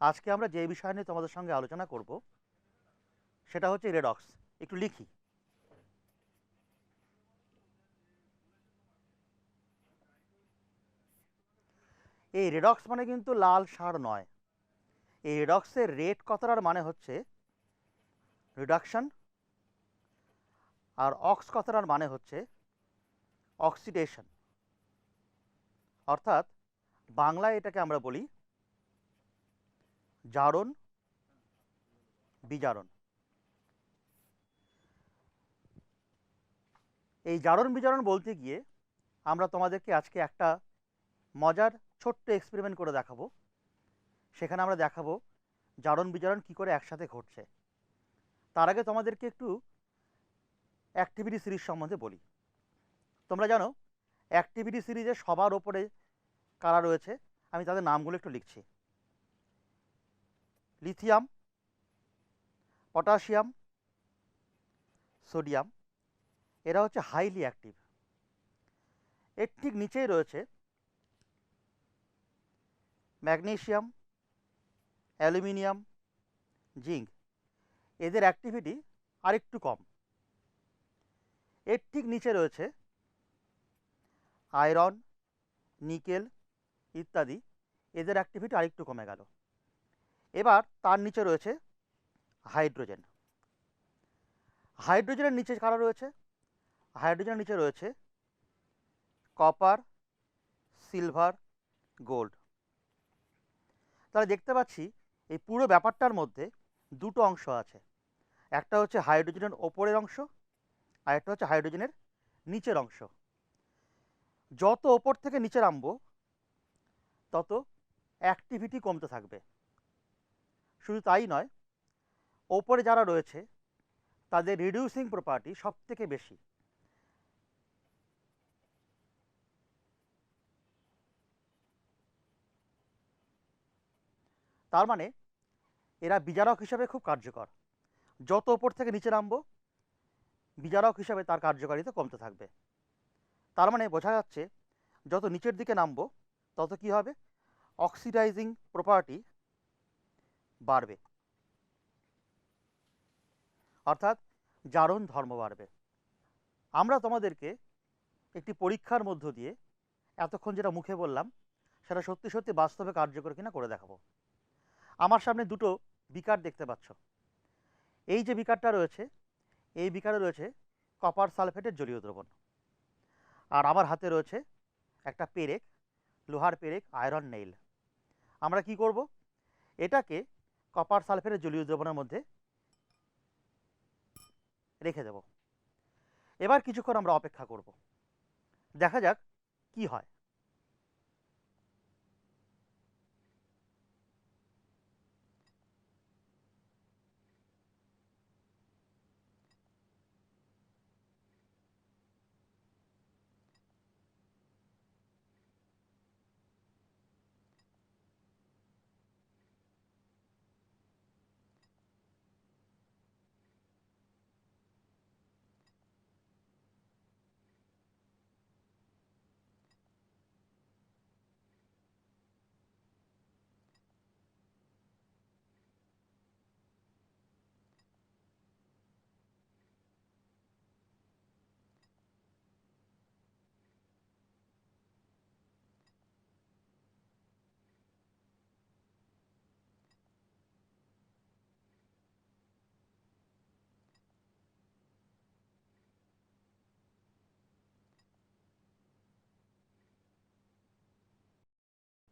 আজকে আমরা যে বিষয় নিয়ে তোমাদের সঙ্গে আলোচনা করব, সেটা হচ্ছে রেডক্স একটু লিখি। এই রেডক্স মানে কিন্তু লাল সার নয়। এই রেডক্সের রেট কথাটার মানে হচ্ছে রিডাকশন আর অক্স কথাটার মানে হচ্ছে অক্সিডেশন অর্থাৎ বাংলায় এটাকে আমরা বলি জারণ, বিজারণ। এই জারণ, বিজারণ বলতে গিয়ে আমরা তোমাদেরকে আজকে একটা মজার ছোট্ট এক্সপেরিমেন্ট করে দেখাবো। সেখানে আমরা দেখাবো জারণ, বিজারণ কী করে একসাথে ঘটছে। তার আগে তোমাদেরকে একটু অ্যাক্টিভিটি সিরিজ সম্বন্ধে বলি। তোমরা জানো অ্যাক্টিভিটি সিরিজে সবার ওপরে কারা রয়েছে? আমি তাদের নামগুলো একটু লিখছি। লিথিয়াম, পটাশিয়াম, সোডিয়াম, এরা হচ্ছে হাইলি অ্যাক্টিভ এর ঠিক নিচেই রয়েছে ম্যাগনেশিয়াম অ্যালুমিনিয়াম জিঙ্ক এদের অ্যাক্টিভিটি আরেকটু কম। এর ঠিক নিচে রয়েছে আয়রন নিকেল ইত্যাদি। এদের অ্যাক্টিভিটি আরেকটু কমে গেল। এবার তার নিচে রয়েছে হাইড্রোজেন। হাইড্রোজেনের নিচে কারা রয়েছে? হাইড্রোজেনের নিচে রয়েছে কপার সিলভার গোল্ড তাহলে দেখতে পাচ্ছি এই পুরো ব্যাপারটার মধ্যে দুটো অংশ আছে। একটা হচ্ছে হাইড্রোজেনের ওপরের অংশ, আর একটা হচ্ছে হাইড্রোজেনের নিচের অংশ। যত ওপর থেকে নিচে নামবো, তত অ্যাক্টিভিটি কমতে থাকবে। শুধু তাই নয়, ওপরে যারা রয়েছে, তাদের রিডিউসিং প্রপার্টি সব থেকে বেশি। তার মানে এরা বিজারক হিসাবে খুব কার্যকর। যত ওপর থেকে নিচে নামবো বিজারক হিসাবে তার কার্যকারিতা কমতে থাকবে। তার মানে বোঝা যাচ্ছে, যত নিচের দিকে নামবো, তত কি হবে? অক্সিডাইজিং প্রপার্টি বাড়বে। অর্থাৎ জারণ ধর্ম বাড়বে। আমরা তোমাদেরকে একটি পরীক্ষার মধ্য দিয়ে এতক্ষণ যেটা মুখে বললাম, সেটা সত্যি সত্যি বাস্তবে কার্যকর কিনা করে দেখাবো। আমার সামনে দুটো বিকার দেখতে পাচ্ছ। এই যে বিকারটা রয়েছে, এই বিকারে রয়েছে কপার সালফেটের জলীয় দ্রবণ। আর আমার হাতে রয়েছে একটা পেরেক, লোহার পেরেক, আয়রন নেইল। আমরা কি করব? এটাকে কপার সালফেটের জলীয় দ্রবণের মধ্যে রেখে দেব। এবার কিছুক্ষণ আমরা অপেক্ষা করব। দেখা যাক কি হয়।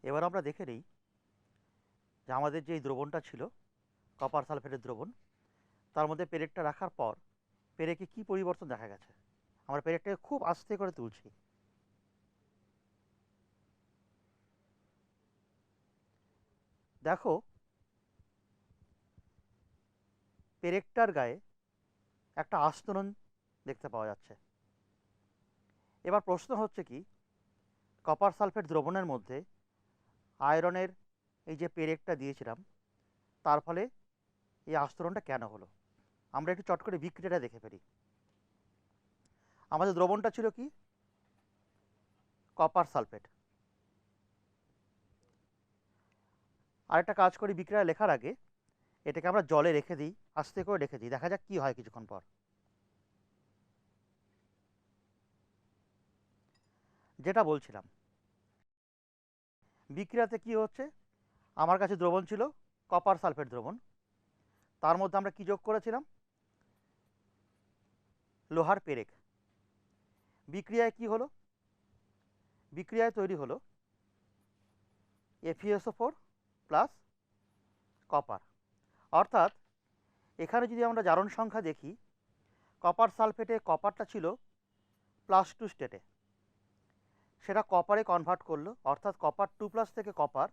এবার আমরা দেখে নিই যে আমাদের যে দ্রবণটা ছিল কপার সালফেটের দ্রবণ, তার মধ্যে পেরেকটা রাখার পর পেরেকে কি পরিবর্তন দেখা গেছে? আমরা পেরেকটাকে খুব আস্তে করে তুলছি। দেখো, পেরেকটার গায়ে একটা আস্তরণ দেখতে পাওয়া যাচ্ছে। এবার প্রশ্ন হচ্ছে কি কপার সালফেট দ্রবণের মধ্যে আয়রনের এই যে পেরেকটা দিয়েছিলাম, তার ফলে এই আস্তরণটা কেন হলো? আমরা একটু চট করে বিক্রিয়াটা দেখে ফেলি। আমাদের দ্রবণটা ছিল কি? Copper sulphate. আরেকটা কাজ করি বিক্রিয়া লেখার আগে, এটাকে আমরা জলে রেখে দিই, আস্তে করে রেখে দিই, দেখা যাক কী হয় কিছুক্ষণ পর। যেটা বলছিলাম বিক্রিয়াতে কি হচ্ছে? আমার কাছে দ্রবণ ছিল কপার সালফেট দ্রবণ। তার মধ্যে আমরা কি যোগ করেছিলাম? লোহার পেরেক। বিক্রিয়ায় কি হলো? বিক্রিয়ায় তৈরি হলো এফিএসও ফোর প্লাস কপার অর্থাৎ, এখানে যদি আমরা জারণ সংখ্যা দেখি কপার সালফেটে কপারটা ছিল প্লাস টু স্টেটে সেটা কপারে কনভার্ট করল, অর্থাৎ কপার টু প্লাস থেকে কপার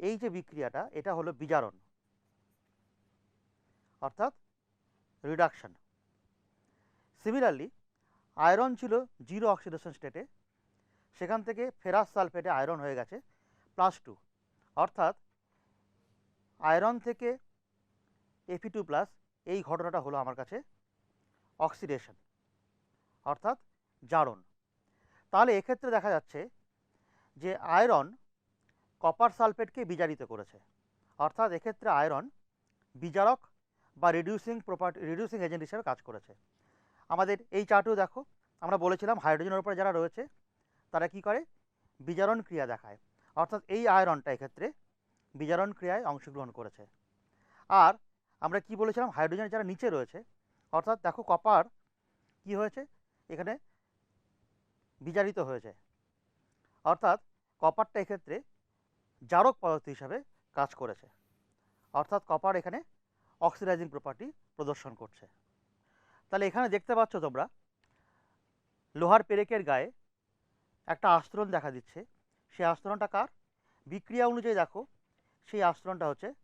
এই যে বিক্রিয়াটা, এটা হলো বিজারণ, অর্থাৎ রিডাকশন সিমিলারলি আয়রন ছিল জিরো অক্সিডেশন স্টেটে সেখান থেকে ফেরাস সালফেটে আয়রন হয়ে গেছে প্লাস টু অর্থাৎ আয়রন থেকে এফি টু প্লাস এই ঘটনাটা হলো আমার কাছে অক্সিডেশন অর্থাৎ জারণ। তাহলে এক্ষেত্রে দেখা যাচ্ছে যে আয়রন কপার সালফেটকে বিজারিত করেছে। অর্থাৎ এক্ষেত্রে আয়রন বিজারক বা রিডিউসিং প্রপার্টি রিডিউসিং এজেন্ট হিসেবে কাজ করেছে। আমাদের এই চার্টেও দেখো, আমরা বলেছিলাম হাইড্রোজেনের উপরে যারা রয়েছে, তারা কি করে? বিজারণ ক্রিয়া দেখায়। অর্থাৎ এই আয়রনটা এক্ষেত্রে বিজারণ ক্রিয়ায় অংশগ্রহণ করেছে। আর আমরা কি বলেছিলাম? হাইড্রোজেন যারা নিচে রয়েছে, অর্থাৎ দেখো কপার কি হয়েছে? এখানে বিজারিত হয়েছে অর্থাৎ কপারটা এক্ষেত্রে জারক পদার্থ হিসাবে কাজ করেছে। অর্থাৎ কপার এখানে অক্সিডাইজিং প্রপার্টি প্রদর্শন করছে। তাহলে এখানে দেখতে পাচ্ছ তোমরা, লোহার পেরেকের গায়ে একটা আস্তরণ দেখা দিচ্ছে। সেই আস্তরণটা কার? বিক্রিয়া অনুযায়ী দেখো, সেই আস্তরণটা হচ্ছে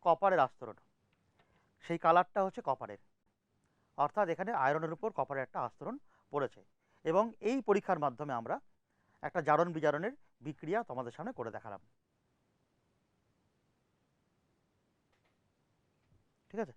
কপারের আস্তরণ। সেই কালারটা হচ্ছে কপারের। অর্থাৎ এখানে আয়রনের উপর কপারের একটা আস্তরণ পড়েছে। এবং এই পরীক্ষার মাধ্যমে আমরা একটা জারণ বিজারণের বিক্রিয়া তোমাদের সামনে করে দেখালাম। ঠিক আছে?